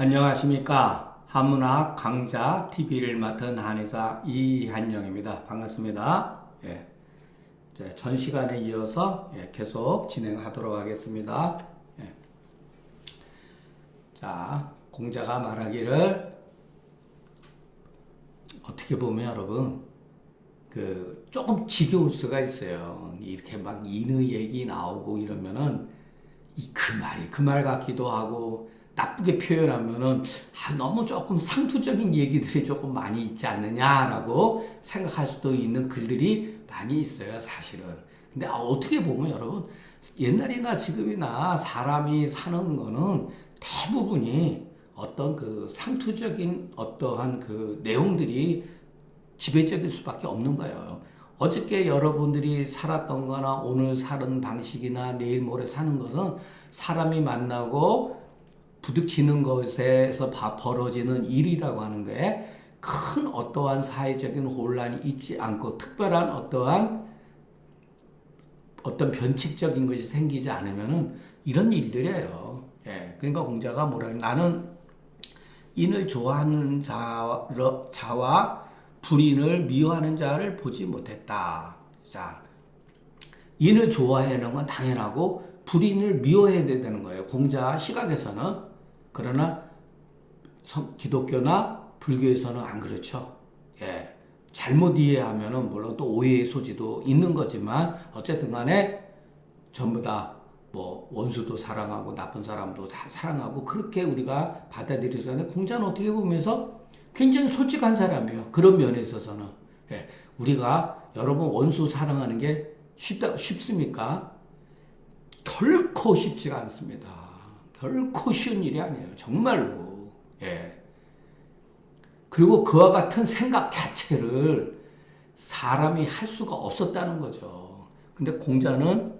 안녕하십니까. 한문학 강좌 TV를 맡은 한의사 이한영입니다. 반갑습니다. 예. 전 시간에 이어서 예, 계속 진행하도록 하겠습니다. 예. 자, 공자가 말하기를 어떻게 보면 여러분 그 조금 지겨울 수가 있어요. 이렇게 막 인의 얘기 나오고 이러면은 이 그 말이 그 말 같기도 하고 나쁘게 표현하면은 아, 너무 조금 상투적인 얘기들이 조금 많이 있지 않느냐라고 생각할 수도 있는 글들이 많이 있어요, 사실은. 근데 아, 어떻게 보면 여러분 옛날이나 지금이나 사람이 사는 거는 대부분이 어떤 그 상투적인 어떠한 그 내용들이 지배적일 수밖에 없는 거예요. 어저께 여러분들이 살았던 거나 오늘 사는 방식이나 내일 모레 사는 것은 사람이 만나고 부딪히는 것에서 바- 벌어지는 일이라고 하는 거에 큰 어떠한 사회적인 혼란이 있지 않고 특별한 어떠한 어떤 변칙적인 것이 생기지 않으면은 이런 일들이에요. 예. 그러니까 공자가 뭐라 나는 인을 좋아하는 자, 자와 불인을 미워하는 자를 보지 못했다. 자, 인을 좋아하는 건 당연하고 불인을 미워해야 되는 거예요. 공자 시각에서는. 그러나 성- 기독교나 불교에서는 안 그렇죠. 예. 잘못 이해하면은 물론 또 오해의 소지도 있는 거지만 어쨌든 간에 전부 다 뭐 원수도 사랑하고 나쁜 사람도 다 사랑하고 그렇게 우리가 받아들이잖아요. 공자는 어떻게 보면서 굉장히 솔직한 사람이에요. 그런 면에 있어서는 예. 우리가 여러분 원수 사랑하는 게 쉽다 쉽습니까? 결코 쉽지가 않습니다. 결코 쉬운 일이 아니에요. 정말로. 예. 그리고 그와 같은 생각 자체를 사람이 할 수가 없었다는 거죠. 근데 공자는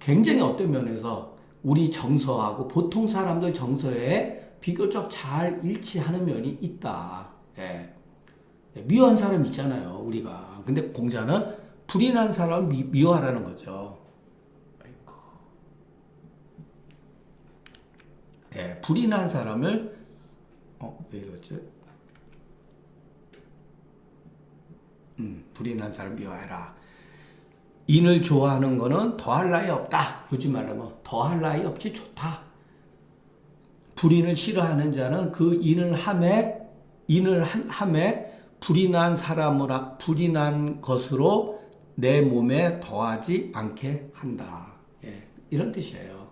굉장히 어떤 면에서 우리 정서하고 보통 사람들 정서에 비교적 잘 일치하는 면이 있다. 예. 미워한 사람 있잖아요, 우리가. 근데 공자는 불인한 사람 미, 미워하라는 거죠. 아이고. 예, 불인한 사람을 어, 왜 이러지? 음, 불인한 사람 미워해라. 인을 좋아하는 거는 더할 나위 없다. 요즘 말하면 더할 나위 없지 좋다. 불인을 싫어하는 자는 그 인을 함에 인을 한- 함에 불인한 사람으로 불인한 것으로 내 몸에 더하지 않게 한다. 예, 이런 뜻이에요.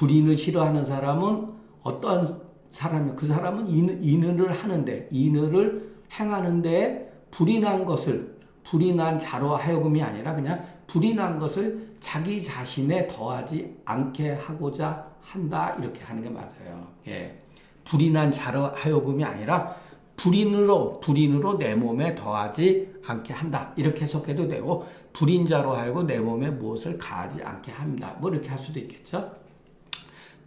예. 불인을 싫어하는 사람은 어떠한 사람이 그 사람은 인, 인을 하는데 인을 행하는데 불인한 것을 불인한 자로 하여금이 아니라 그냥 불인한 것을 자기 자신에 더하지 않게 하고자 한다 이렇게 하는 게 맞아요. 예. 불인한 자로 하여금이 아니라 불인으로 불인으로 내 몸에 더하지 않게 한다 이렇게 해석해도 되고 불인자로 하여금 내 몸에 무엇을 가하지 않게 합니다. 뭐 이렇게 할 수도 있겠죠.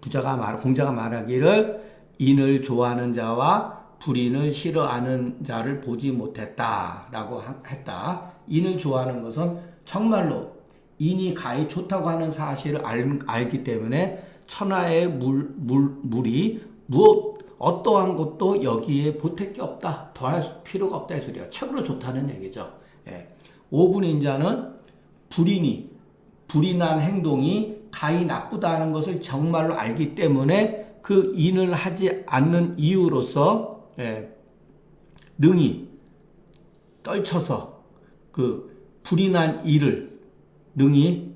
부자가 말 공자가 말하기를 인을 좋아하는 자와 불인을 싫어하는 자를 보지 못했다라고 하- 했다. 인을 좋아하는 것은 정말로 인이 가히 좋다고 하는 사실을 알, 알기 때문에 천하의 물, 물, 물이 무엇 어떠한 것도 여기에 보탤 게 없다. 더할 수- 필요가 없다 이 소리야. 최고로 좋다는 얘기죠. 예. 5분 인자는 불인이 불인한 행동이 가히 나쁘다는 것을 정말로 알기 때문에 그 인을 하지 않는 이유로서 예, 능히 떨쳐서 그 불인한 일을 능히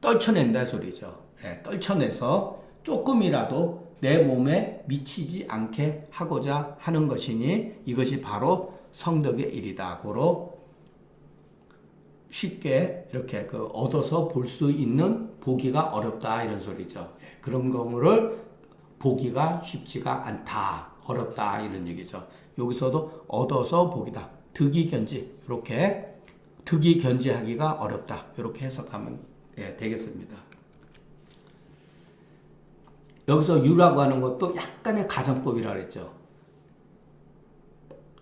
떨쳐낸다 소리죠. 예, 떨쳐내서 조금이라도 내 몸에 미치지 않게 하고자 하는 것이니 이것이 바로 성덕의 일이다. 고로 쉽게 이렇게 그 얻어서 볼 수 있는 보기가 어렵다 이런 소리죠. 예, 그런 거를 보기가 쉽지가 않다, 어렵다 이런 얘기죠. 여기서도 얻어서 보기다, 득이 견지 이렇게 득이 견지하기가 어렵다 이렇게 해석하면 예, 되겠습니다. 여기서 유라고 하는 것도 약간의 가정법이라 그랬죠.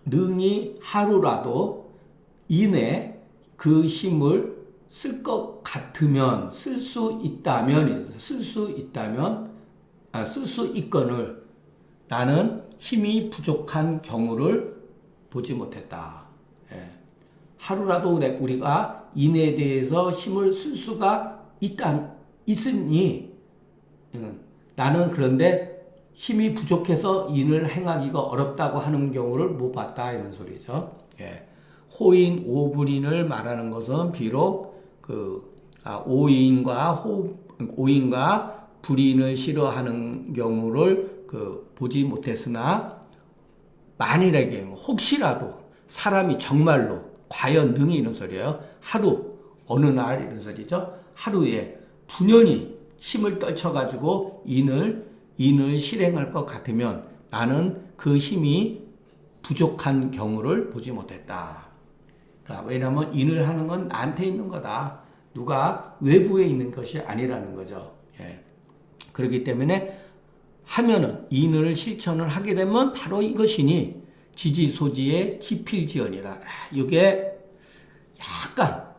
능이 하루라도 이내 그 힘을 쓸 것 같으면 쓸 수 있다면 쓸 수 있다면 아, 쓸 수 있건을 나는 힘이 부족한 경우를 보지 못했다. 예. 하루라도 내- 우리가 인에 대해서 힘을 쓸 수가 있다 있으니 음, 나는 그런데 힘이 부족해서 인을 행하기가 어렵다고 하는 경우를 못 봤다 이런 소리죠. 예. 호인 오불인을 말하는 것은 비록 그 아, 오인과 호 오인과 불인을 싫어하는 경우를 그 보지 못했으나 만일의 경우 혹시라도 사람이 정말로 과연 능히 이런 소리예요. 하루 어느 날 이런 소리죠. 하루에 분연히 힘을 떨쳐가지고 인을 인을 실행할 것 같으면 나는 그 힘이 부족한 경우를 보지 못했다. 그러니까 왜냐하면 인을 하는 건 나한테 있는 거다. 누가 외부에 있는 것이 아니라는 거죠. 예. 그렇기 때문에 하면은 인을 실천을 하게 되면 바로 이것이니 지지소지의 기필지언이라. 이게 약간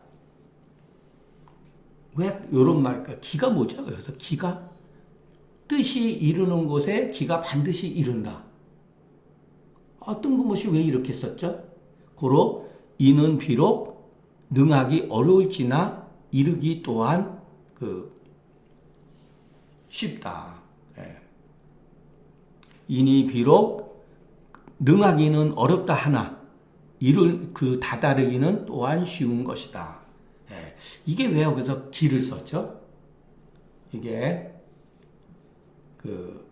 왜 이런 말일까? 기가 뭐죠? 그래서 기가 뜻이 이루는 곳에 기가 반드시 이룬다. 아, 뜬금없이 왜 이렇게 썼죠? 고로 이는 비록 능하기 어려울지나 이르기 또한 그 쉽다. 예. 이니 비록 능하기는 어렵다 하나 이를 그 다다르기는 또한 쉬운 것이다. 예. 이게 왜 여기서 기를 썼죠? 이게 그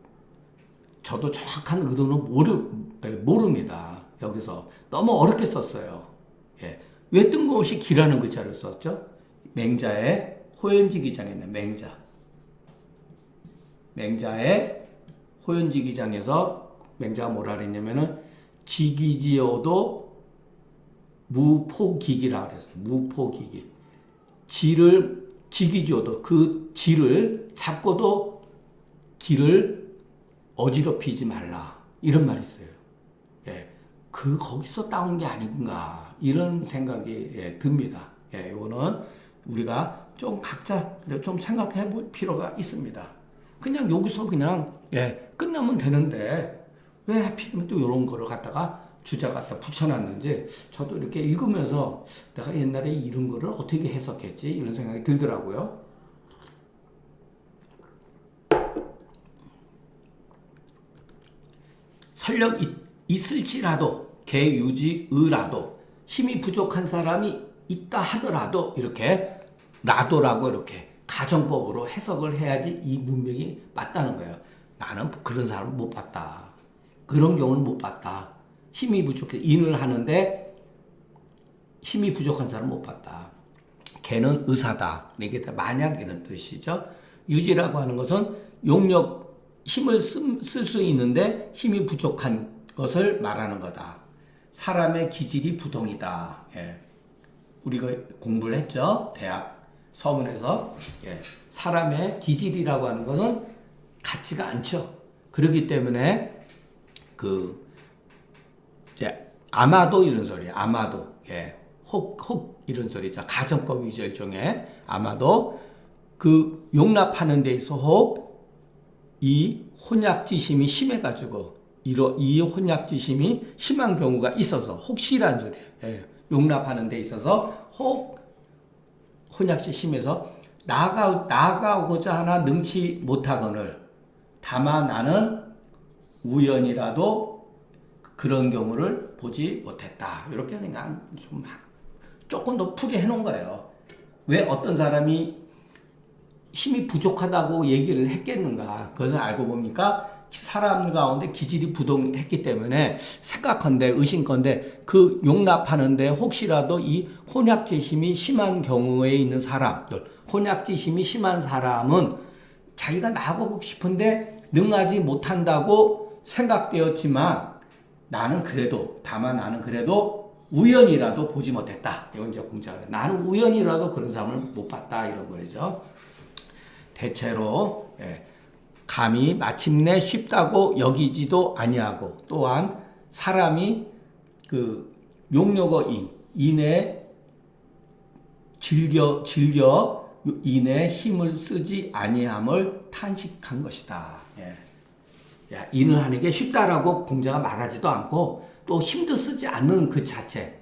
저도 정확한 의도는 모르 예, 모릅니다. 여기서 너무 어렵게 썼어요. 예. 왜 뜬금없이 기라는 글자를 썼죠? 맹자의 호연지 기장에는 맹자. 맹자의 호연지 기장에서 맹자가 뭐라 그랬냐면은 기기지어도 무포기기라 그랬어요. 무포기기. 지를 기기지어도 그 지를 잡고도 길을 어지럽히지 말라. 이런 말이 있어요. 예. 그 거기서 따온 게 아닌가 이런 생각이 예, 듭니다. 예, 이거는 우리가 좀 각자 좀 생각해 볼 필요가 있습니다. 그냥 여기서 그냥 예, 끝나면 되는데 왜 하필이면 또 이런 거를 갖다가 주자 갖다 붙여놨는지 저도 이렇게 읽으면서 내가 옛날에 이런 거를 어떻게 해석했지 이런 생각이 들더라고요. 설령 있, 있을지라도 개유지의라도 힘이 부족한 사람이 있다 하더라도 이렇게 나도라고 이렇게 가정법으로 해석을 해야지 이 문맥이 맞다는 거예요. 나는 그런 사람 못 봤다. 그런 경우는 못 봤다. 힘이 부족해 인을 하는데 힘이 부족한 사람 못 봤다. 걔는 의사다. 이게 만약 이런 뜻이죠. 유지라고 하는 것은 용력 힘을 쓸 수 있는데 힘이 부족한 것을 말하는 거다. 사람의 기질이 부동이다. 예. 우리가 공부를 했죠. 대학 서문에서 예. 사람의 기질이라고 하는 것은 같지가 않죠. 그렇기 때문에 그 이제 아마도 이런 소리, 아마도 예. 혹, 혹 이런 소리죠. 가정법이죠 일종의 아마도 그 용납하는 데 있어 혹이 혼약지심이 심해가지고 이러 이 혼약지심이 심한 경우가 있어서 혹시란 소리예요. 예. 용납하는 데 있어서 혹 혼약지 심해서 나가 나가고자 하나 능치 못하거늘 다만 나는 우연이라도 그런 경우를 보지 못했다. 이렇게 그냥 좀 조금 더 푸게 해놓은 거예요. 왜 어떤 사람이 힘이 부족하다고 얘기를 했겠는가? 그것을 알고 보니까 사람 가운데 기질이 부동했기 때문에 생각한데 의심건데 그 용납하는데 혹시라도 이 혼약지심이 심한 경우에 있는 사람들 혼약지심이 심한 사람은 자기가 나가고 싶은데 능하지 못한다고 생각되었지만 나는 그래도 다만 나는 그래도 우연이라도 보지 못했다. 이건 이제 공자가 나는 우연이라도 그런 사람을 못 봤다 이런 거죠. 대체로 예, 감히 마침내 쉽다고 여기지도 아니하고 또한 사람이 그 용력어 인 인에 즐겨 즐겨 인에 힘을 쓰지 아니함을 탄식한 것이다. 예. 야, 인을 하는 게 쉽다라고 공자가 말하지도 않고 또 힘도 쓰지 않는 그 자체,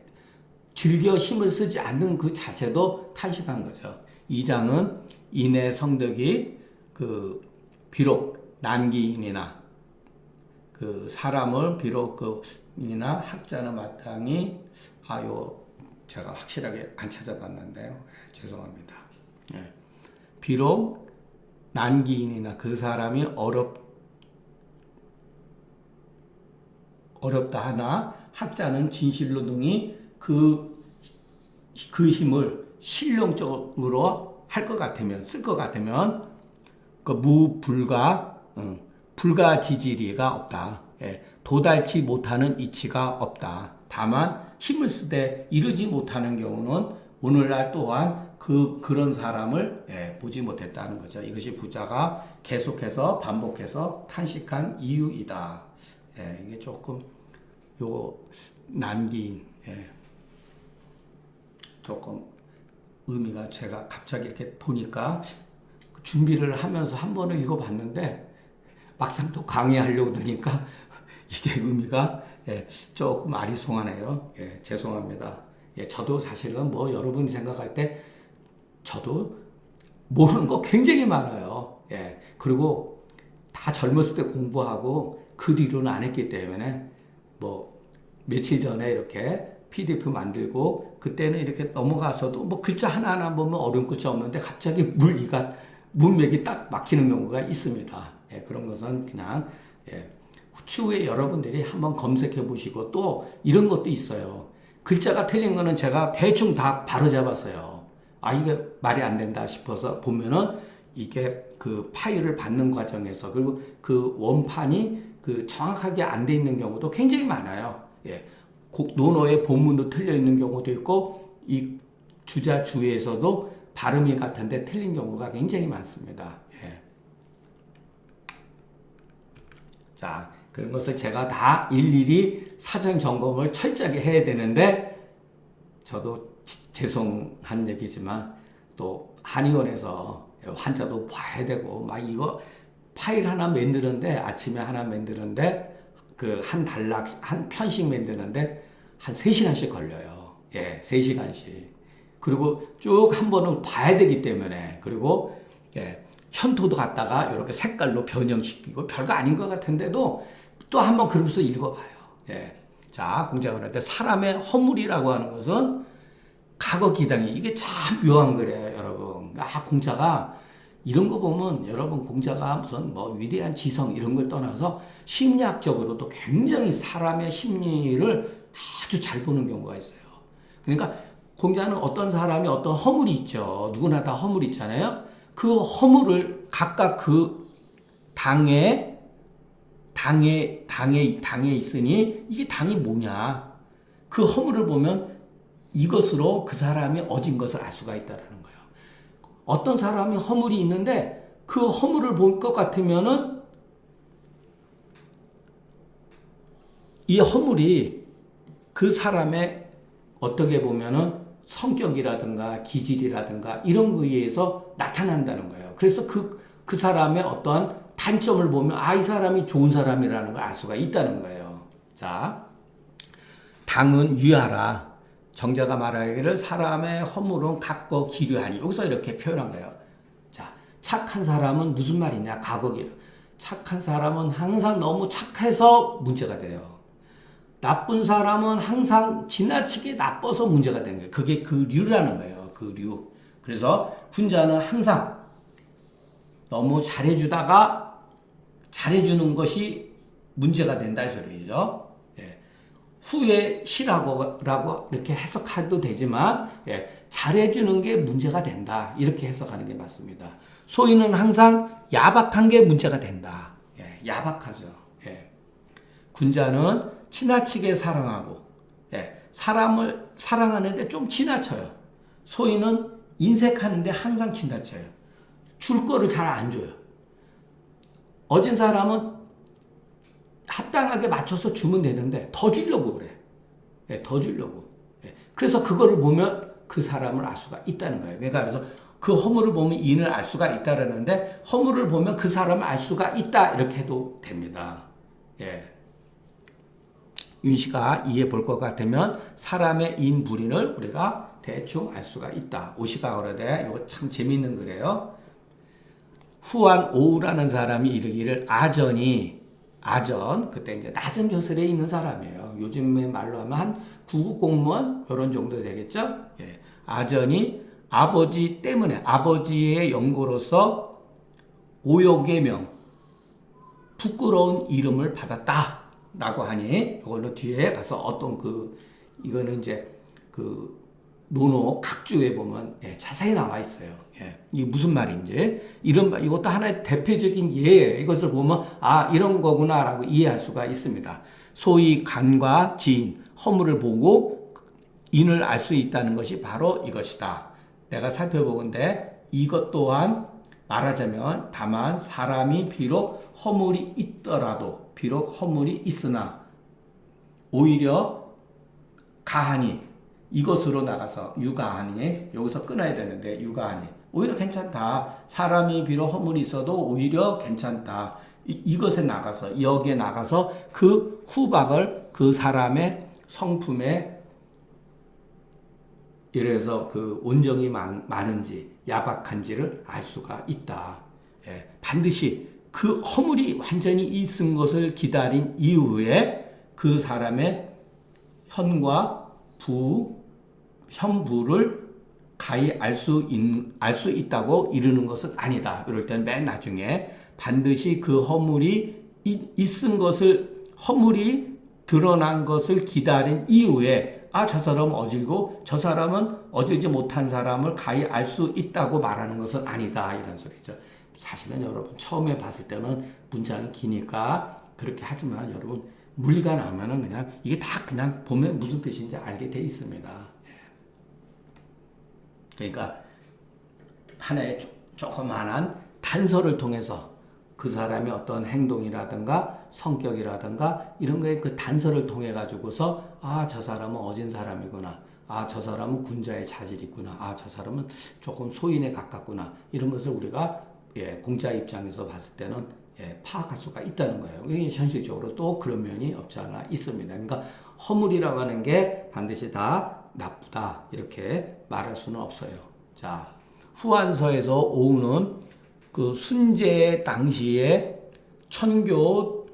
즐겨 힘을 쓰지 않는 그 자체도 탄식한 거죠. 이 장은 인의 성덕이 그 비록 난기인이나 그 사람을 비록 그 이나 학자나 마땅히 아요 제가 확실하게 안 찾아봤는데요. 예, 죄송합니다. 예. 비록 난기인이나 그 사람이 어렵 어렵다 하나 학자는 진실로 등이 그, 그 힘을 실용적으로 할 것 같으면 쓸 것 같으면 그 무불가 응, 불가지지리가 없다. 예, 도달치 못하는 이치가 없다. 다만 힘을 쓰되 이르지 못하는 경우는 오늘날 또한 그 그런 사람을 예, 보지 못했다는 거죠. 이것이 부자가 계속해서 반복해서 탄식한 이유이다. 예, 이게 조금 요 난기인 예, 조금 의미가 제가 갑자기 이렇게 보니까 준비를 하면서 한 번을 읽어봤는데 막상 또 강의하려고 드니까 이게 의미가 예, 조금 아리송하네요. 예, 죄송합니다. 예, 저도 사실은 뭐 여러분이 생각할 때 저도 모르는 거 굉장히 많아요. 예, 그리고 다 젊었을 때 공부하고 그 뒤로는 안 했기 때문에 뭐 며칠 전에 이렇게 PDF 만들고 그때는 이렇게 넘어가서도 뭐 글자 하나하나 보면 어려운 글자 없는데 갑자기 물리가 문맥이 딱 막히는 경우가 있습니다. 예, 그런 것은 그냥 예, 추후에 여러분들이 한번 검색해 보시고 또 이런 것도 있어요. 글자가 틀린 거는 제가 대충 다 바로 잡았어요. 아, 이게 말이 안 된다 싶어서 보면은 이게 그 파일을 받는 과정에서 그리고 그 원판이 그 정확하게 안 돼 있는 경우도 굉장히 많아요. 예. 논어의 본문도 틀려 있는 경우도 있고 이 주자 주에서도 발음이 같은데 틀린 경우가 굉장히 많습니다. 예. 자, 그런 것을 제가 다 일일이 사전 점검을 철저하게 해야 되는데 저도 죄송한 얘기지만 또 한의원에서 환자도 봐야 되고 막 이거 파일 하나 만드는데 아침에 하나 만드는데 그 한 단락 한 편씩 만드는데 한 3시간씩 걸려요. 예, 3시간씩. 그리고 쭉 한 번은 봐야 되기 때문에 그리고 예, 현토도 갖다가 이렇게 색깔로 변형시키고 별거 아닌 것 같은데도 또 한 번 그러면서 읽어봐요. 예. 자, 할때 사람의 허물이라고 하는 것은 과거 기당이 이게 참 묘한 거래요, 여러분. 아, 공자가 이런 거 보면 여러분 공자가 무슨 뭐 위대한 지성 이런 걸 떠나서 심리학적으로도 굉장히 사람의 심리를 아주 잘 보는 경우가 있어요. 그러니까 공자는 어떤 사람이 어떤 허물이 있죠. 누구나 다 허물이 있잖아요. 그 허물을 각각 그 당에 당에 당에 당에 있으니 이게 당이 뭐냐? 그 허물을 보면 이것으로 그 사람이 어진 것을 알 수가 있다라는 거예요. 어떤 사람이 허물이 있는데 그 허물을 볼 것 같으면은 이 허물이 그 사람의 어떻게 보면은 성격이라든가 기질이라든가 이런 거에 의해서 나타난다는 거예요. 그래서 그, 그 사람의 어떠한 단점을 보면 아, 이 사람이 좋은 사람이라는 걸 알 수가 있다는 거예요. 자, 당은 유하라. 정자가 말하기를 사람의 허물은 각거 기류하니. 여기서 이렇게 표현한 거예요. 자, 착한 사람은 무슨 말이냐? 과거기를. 착한 사람은 항상 너무 착해서 문제가 돼요. 나쁜 사람은 항상 지나치게 나빠서 문제가 되는 거예요. 그게 그 류라는 거예요. 그 류. 그래서 군자는 항상 너무 잘해주다가 잘해주는 것이 문제가 된다 이 소리죠. 예. 후에 시라고라고 이렇게 해석해도 되지만 예. 잘해주는 게 문제가 된다 이렇게 해석하는 게 맞습니다. 소인은 항상 야박한 게 문제가 된다. 예. 야박하죠. 예. 군자는 지나치게 사랑하고 예, 사람을 사랑하는데 좀 지나쳐요. 소인은 인색하는데 항상 지나쳐요. 줄 거를 잘 안 줘요. 어진 사람은 합당하게 맞춰서 주면 되는데 더 주려고 그래. 예, 더 주려고. 예, 그래서 그거를 보면 그 사람을 알 수가 있다는 거예요. 그러니까 그래서 그 허물을 보면 인을 알 수가 있다라는데 허물을 보면 그 사람을 알 수가 있다 이렇게 해도 됩니다. 예. 윤 씨가 이해 볼 것 같으면 사람의 인 불인을 우리가 대충 알 수가 있다. 오시가 어려대 이거 참 재밌는 글이에요. 후한 오우라는 사람이 이르기를 아전이 아전 그때 이제 낮은 벼슬에 있는 사람이에요. 요즘의 말로 하면 한 구급 공무원 이런 정도 되겠죠. 예. 아전이 아버지 때문에 아버지의 연고로서 오역의 명 부끄러운 이름을 받았다 라고 하니 이걸로 뒤에 가서 어떤 그 이거는 이제 그 노노 각주에 보면 예, 자세히 나와 있어요. 예, 이게 무슨 말인지 이런 말- 이것도 하나의 대표적인 예예요. 이것을 보면 아 이런 거구나라고 이해할 수가 있습니다. 소위 간과 지인 허물을 보고 인을 알 수 있다는 것이 바로 이것이다. 내가 살펴보건데 이것 또한 말하자면 다만 사람이 비록 허물이 있더라도 비록 허물이 있으나 오히려 가하니 이것으로 나가서 유가하니 여기서 끊어야 되는데 유가하니 오히려 괜찮다. 사람이 비록 허물이 있어도 오히려 괜찮다. 이, 이것에 나가서 여기에 나가서 그 후박을 그 사람의 성품에 이래서 그 온정이 많, 많은지 야박한지를 알 수가 있다. 예, 반드시 그 허물이 완전히 있은 것을 기다린 이후에 그 사람의 현과 부, 현부를 가히 알수 알수 있다고 이르는 것은 아니다. 이럴 때는 맨 나중에 반드시 그 허물이 있, 있은 것을 허물이 드러난 것을 기다린 이후에 아 저 사람은 어질고 저 사람은 어질지 못한 사람을 가히 알 수 있다고 말하는 것은 아니다 이런 소리죠. 사실은 여러분 처음에 봤을 때는 문장이 기니까 그렇게 하지만 여러분 물리가 나면은 그냥 이게 다 그냥 보면 무슨 뜻인지 알게 돼 있습니다. 예. 그러니까 하나의 조- 조그만한 단서를 통해서 그 사람의 어떤 행동이라든가 성격이라든가 이런 거에 그 단서를 통해 가지고서 아 저 사람은 어진 사람이구나 아 저 사람은 군자의 자질이 있구나 아 저 사람은 조금 소인에 가깝구나 이런 것을 우리가 예, 공자 입장에서 봤을 때는 예, 파악할 수가 있다는 거예요. 현실적으로 또 그런 면이 없지 않아 있습니다. 그러니까 허물이라고 하는 게 반드시 다 나쁘다 이렇게 말할 수는 없어요. 자 후한서에서 오우는 그 순제 당시에 천교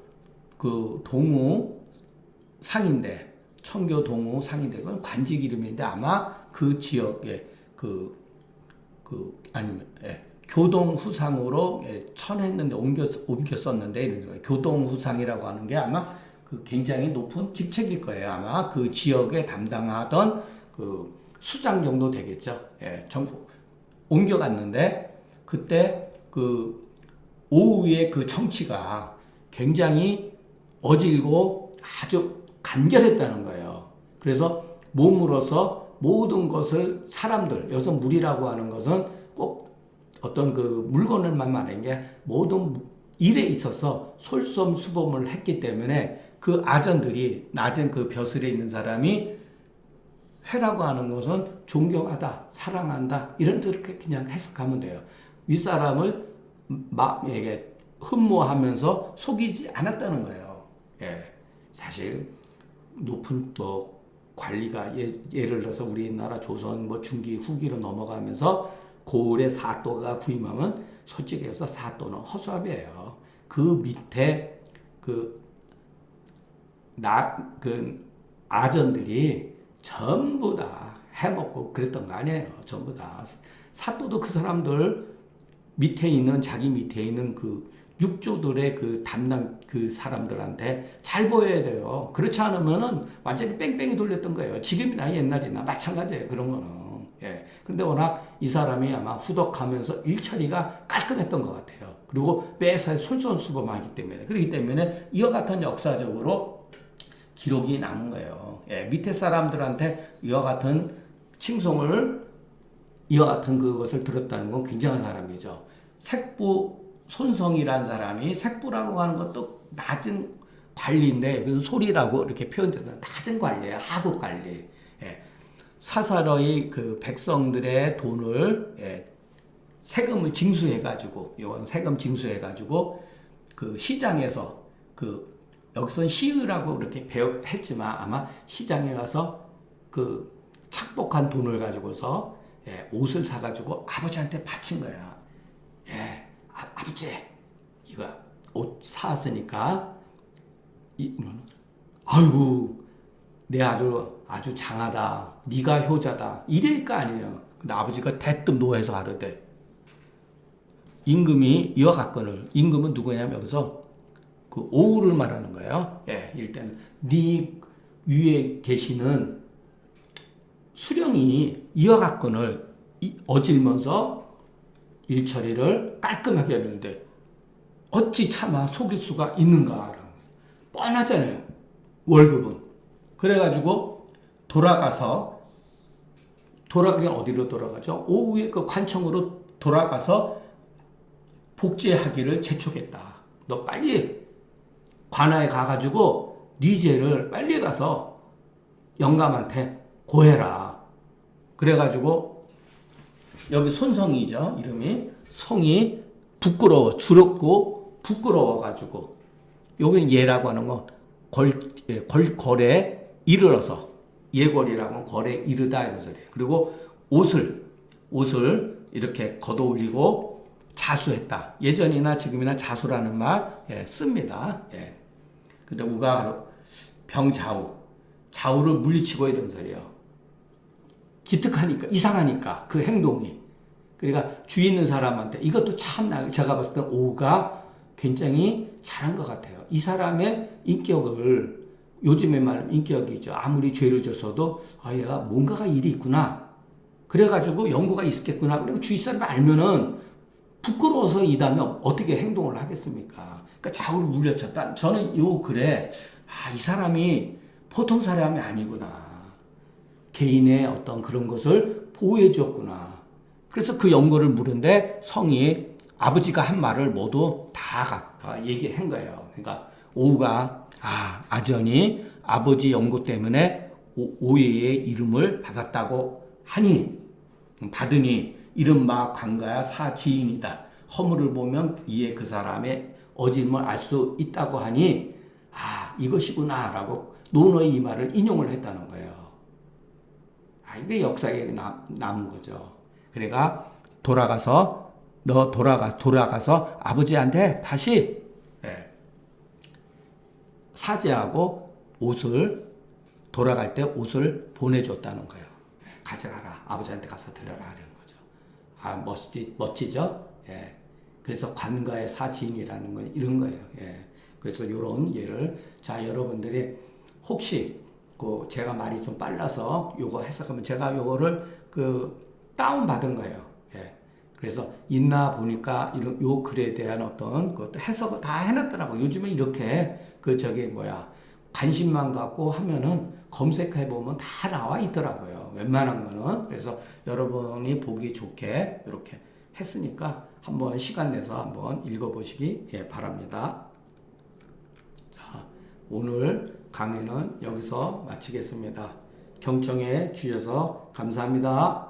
그 동우 상인데 천교 동우 상인데 그건 관직 이름인데 아마 그 지역에 그그 아니면 예, 교동 후상으로 예, 천했는데 옮겨 옮겨 썼는데 이런 거예요. 교동 후상이라고 하는 게 아마 그 굉장히 높은 직책일 거예요. 아마 그 지역에 담당하던 그 수장 정도 되겠죠. 예, 정, 옮겨갔는데 그때 그 오후의 그 정치가 굉장히 어질고 아주 간결했다는 거예요. 그래서 몸으로서 모든 것을 사람들, 여기서 물이라고 하는 것은 꼭 어떤 그 물건을만 말하는 게 모든 일에 있어서 솔선수범을 했기 때문에 그 아전들이 낮은 그 벼슬에 있는 사람이 회라고 하는 것은 존경하다, 사랑한다 이런 그렇게 그냥 해석하면 돼요. 윗 사람을 마에게 흠모하면서 속이지 않았다는 거예요. 예, 사실 높은 뭐 관리가 예, 예를 들어서 우리나라 조선 뭐 중기 후기로 넘어가면서 고을의 사또가 부임하면 솔직히 해서 사또는 허수아비예요. 그 밑에 그 나, 그 아전들이 전부 다 해먹고 그랬던 거 아니에요. 전부 다. 사또도 그 사람들 밑에 있는, 자기 밑에 있는 그 육조들의 그 담당 그 사람들한테 잘 보여야 돼요. 그렇지 않으면은 완전히 뺑뺑이 돌렸던 거예요. 지금이나 옛날이나 마찬가지예요. 그런 거는. 예. 근데 워낙 이 사람이 아마 후덕하면서 일처리가 깔끔했던 것 같아요. 그리고 매사에 솔선수범하기 때문에. 그렇기 때문에 이와 같은 역사적으로 기록이 남은 거예요. 예, 밑에 사람들한테 이와 같은 칭송을 이와 같은 그것을 들었다는 건 굉장한 사람이죠. 색부 손성이란 사람이 색부라고 하는 것도 낮은 관리인데 소리라고 이렇게 표현돼서 낮은 관리예요. 하급 관리. 예. 사사로이 그 백성들의 돈을 예, 세금을 징수해가지고 이건 세금 징수해가지고 그 시장에서 그 여기서는 시의라고 이렇게 배워 했지만 아마 시장에 가서 그 착복한 돈을 가지고서 예, 옷을 사가지고 아버지한테 바친 거야. 예, 아, 아버지 이거 옷 사왔으니까 이 음, 아이고 내 아들 아주 장하다. 네가 효자다. 이럴 거 아니에요. 근데 아버지가 대뜸 노해서 하르되 임금이 이와같거늘 임금은 누구냐면 여기서 그 오후를 말하는 거예요. 예, 일단 네 위에 계시는 수령이 이와같거늘 어질면서 일처리를 깔끔하게 하는데 어찌 차마 속일 수가 있는가? 뻔하잖아요. 월급은. 그래가지고 돌아가서 돌아가긴 어디로 돌아가죠? 오후에 그 관청으로 돌아가서 복제하기를 재촉했다. 너 빨리 관아에 가가지고 네 죄를 빨리 가서 영감한테 고해라. 그래가지고 여기 손성이죠 이름이 성이 부끄러워 주렵고 부끄러워가지고 여기는 예라고 하는 거 걸, 예, 걸, 거래 이르러서 예거리라고 거래 이르다 이런 소리예요. 그리고 옷을 옷을 이렇게 걷어올리고 자수했다. 예전이나 지금이나 자수라는 말 예, 씁니다. 예. 근데 우가 병자우 좌우를 물리치고 이런 소리예요. 기특하니까 이상하니까 그 행동이 그러니까 주위 있는 사람한테 이것도 참 나- 제가 봤을 때 오가 굉장히 잘한 것 같아요. 이 사람의 인격을 요즘에 말하면 인격이죠. 아무리 죄를 졌어도 아 얘가 뭔가가 일이 있구나. 그래가지고 연구가 있었겠구나. 그리고 주위 사람이 알면은 부끄러워서 이 다음에 어떻게 행동을 하겠습니까? 그러니까 좌우를 물려쳤다. 저는 요 글에 아, 이 사람이 보통 사람이 아니구나. 개인의 어떤 그런 것을 보호해 주었구나. 그래서 그 연고를 물은데 성이 아버지가 한 말을 모두 다 얘기한 거예요. 그러니까 오우가 아 아전이 아버지 연고 때문에 오- 오해의 이름을 받았다고 하니 받으니 이른바 관가야 사지인이다. 허물을 보면 이에 그 사람의 어짐을 알 수 있다고 하니 아 이것이구나라고 논어의 이 말을 인용을 했다는 거예요. 아, 이게 역사에 남, 남은 거죠. 그러니까 돌아가서 너 돌아가 돌아가서 아버지한테 다시 예, 사죄하고 옷을 돌아갈 때 옷을 보내줬다는 거예요. 예, 가져가라 아버지한테 가서 드려라 하는 거죠. 아 멋지 멋지죠. 예. 그래서 관가의 사진이라는 건 이런 거예요. 예. 그래서 이런 예를 자 여러분들이 혹시 그 제가 말이 좀 빨라서 요거 해석하면 제가 요거를 그 다운 받은 거예요. 예. 그래서 있나 보니까 이런 요 글에 대한 어떤 그것도 해석을 다 해놨더라고. 요즘에 이렇게 그 저기 뭐야 관심만 갖고 하면은 검색해 보면 다 나와 있더라고요. 웬만한 거는 그래서 여러분이 보기 좋게 이렇게 했으니까 한번 시간 내서 한번 읽어보시기 예, 바랍니다. 자, 오늘 강의는 여기서 마치겠습니다. 경청해 주셔서 감사합니다.